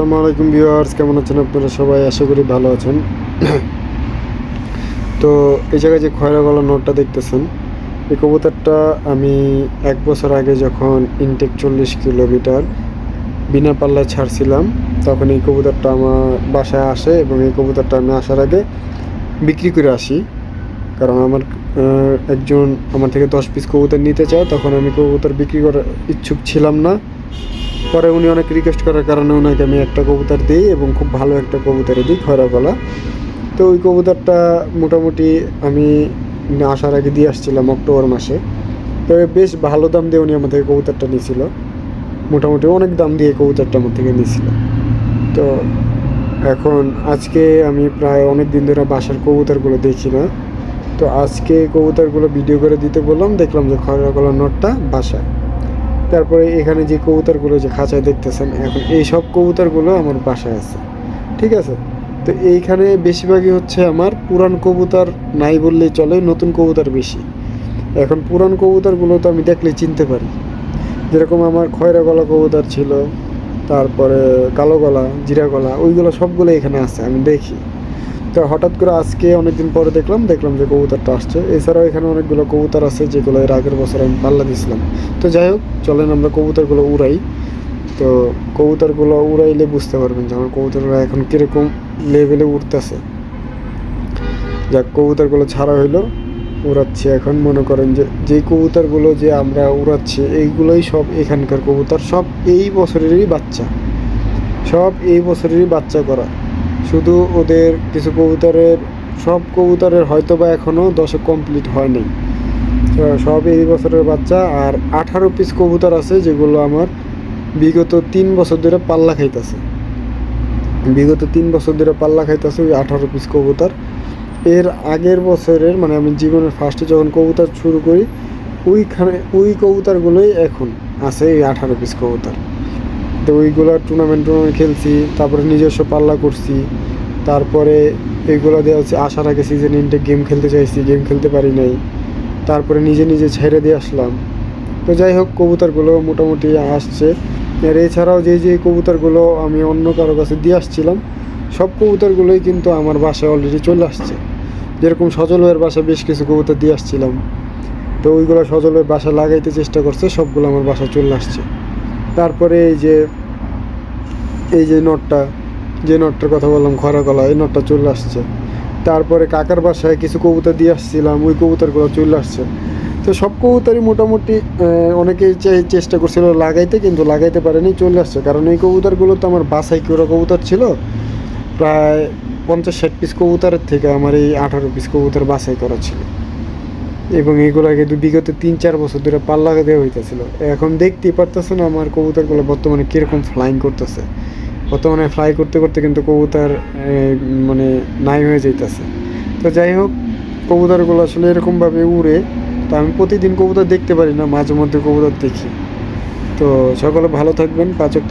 আসসালামু আলাইকুম ভিউয়ার্স, কেমন আছেন আপনারা সবাই? আশা করি ভালো আছেন। তো এই জায়গায় যে খয়রা গলা নোটটা দেখতেছেন, এই কবুতরটা আমি এক বছর আগে যখন ইনটেক চল্লিশ কিলোমিটার বিনা পাল্লায় ছাড়ছিলাম, তখন এই কবুতরটা আমার বাসায় আসে এবং এই কবুতরটা আমি আসার আগে বিক্রি করে আসি। কারণ আমার একজন আমার থেকে দশ পিস কবুতর নিতে চায়, তখন আমি কবুতর বিক্রি করার ইচ্ছুক ছিলাম না। পরে উনি অনেক রিকোয়েস্ট করার কারণে ওনাকে আমি একটা কবুতর দিই এবং খুব ভালো একটা কবুতরে দিই খয়রা গলা তো ওই কবুতরটা মোটামুটি আমি আসার আগে দিয়ে আসছিলাম অক্টোবর মাসে। তো বেশ ভালো দাম দিয়ে উনি আমার থেকে কবুতরটা নিয়েছিল। মোটামুটি অনেক দাম দিয়ে কবুতরটা আমার থেকে নিয়েছিল। তো এখন আজকে আমি প্রায় অনেক দিন ধরে বাসার কবুতরগুলো দেখি না। তো আজকে কবুতরগুলো ভিডিও করে দিতে বললাম, দেখলাম যে খয়রা গলার নটটা বাসায়। তারপরে এখানে যে কবুতরগুলো যে খাঁচায় দেখতেছেন, এখন এই সব কবুতরগুলো আমার বাসায় আছে। ঠিক আছে? তো এইখানে বেশিরভাগই হচ্ছে আমার পুরান কবুতর নাই বললেই চলে, নতুন কবুতর বেশি। এখন পুরান কবুতরগুলো তো আমি দেখলে চিনতে পারি। যেরকম আমার খয়রা গলা কবুতর ছিল, তারপরে কালো গলা, জিরা গলা, ওইগুলো সবগুলো এখানে আছে, আমি দেখি। তো হঠাৎ করে আজকে অনেকদিন পরে দেখলাম দেখলাম যে কবুতরটা আসছে। এছাড়াও এখানে অনেকগুলো কবুতর আছে, যেগুলো এর আগের বছর আমি পাল্লা দিয়েছিলাম। তো যাই হোক, চলেন আমরা কবুতরগুলো উড়াই। তো কবুতরগুলো উড়াইলে বুঝতে পারবেন যে আমার কবুতরগুলো এখন কীরকম লেভেলে উঠতেছে যাক, কবুতরগুলো ছাড়া হইল, উড়াচ্ছি এখন। মনে করেন যে যেই কবুতরগুলো যে আমরা উড়াচ্ছি, এইগুলোই সব এখানকার কবুতর। সব এই বছরেরই বাচ্চা। সব এই বছরেরই বাচ্চা করা। শুধু ওদের কিছু কবুতরের, সব কবুতরের হয়তো বা এখনও দশক কমপ্লিট হয়নি। সব এই বছরের বাচ্চা, আর আঠারো পিস কবুতর আছে যেগুলো আমার বিগত তিন বছর ধরে পাল্লা খাইতেছে। বিগত তিন বছর ধরে পাল্লা খাইতেছে ওই আঠারো পিস কবুতর। এর আগের বছরের মানে আমি জীবনের ফার্স্টে যখন কবুতর শুরু করি, ওইখানে ওই কবুতরগুলোই এখন আছে এই আঠারো পিস কবুতর। তো ওইগুলো টুর্নামেন্ট টুর্নামেন্ট খেলছি, তারপরে নিজস্ব পাল্লা করছি, তারপরে এইগুলো দেওয়া হচ্ছে আসার আগে সিজন ইনটেক গেম খেলতে চাইছি গেম খেলতে পারি নাই, তারপরে নিজে নিজে ছেড়ে দিয়ে আসলাম। তো যাই হোক, কবুতরগুলো মোটামুটি আসছে। আর এছাড়াও যে যে কবুতরগুলো আমি অন্য কারও কাছে দিয়ে আসছিলাম, সব কবুতরগুলোই কিন্তু আমার বাসায় অলরেডি চলে আসছে। যেরকম সজল ভাইয়ের বাসায় বেশ কিছু কবুতর দিয়ে আসছিলাম, তো ওইগুলো সজল ভাইয়ের বাসা লাগাইতে চেষ্টা করছে, সবগুলো আমার বাসায় চলে আসছে। তারপরে এই যে এই যে নটটা, যে নটটার কথা বললাম, খরা গলা এই নটটা চলে আসছে। তারপরে কাকার বাসায় কিছু কবুতর দিয়ে আসছিলাম, ওই কবুতরগুলো চলে আসছে। তো সব কবুতরই মোটামুটি অনেকেই চেষ্টা করছিল লাগাইতে, কিন্তু লাগাইতে পারেনি, চলে আসছে। কারণ এই কবুতরগুলো তো আমার বাসায় করা কবুতর ছিল, প্রায় পঞ্চাশ ষাট পিস কবুতরের থেকে আমার এই আঠারো পিস কবুতর বাছাই করা ছিল। এবং এগুলো কিন্তু বিগত তিন, চার বছর ধরে পাল্লা দেওয়া হইতেছিল। এখন দেখতেই না আমার কবুতরগুলো বর্তমানে কীরকম ফ্লাইং করতেছে। বর্তমানে ফ্লাই করতে করতে কিন্তু কবুতর মানে নাই হয়ে যাইতেছে। তো যাই হোক, কবুতরগুলো আসলে এরকমভাবে উড়ে তো আমি প্রতিদিন কবুতর দেখতে পারি না, মাঝে মধ্যে কবুতর দেখি। তো সকলে ভালো থাকবেন, পাচক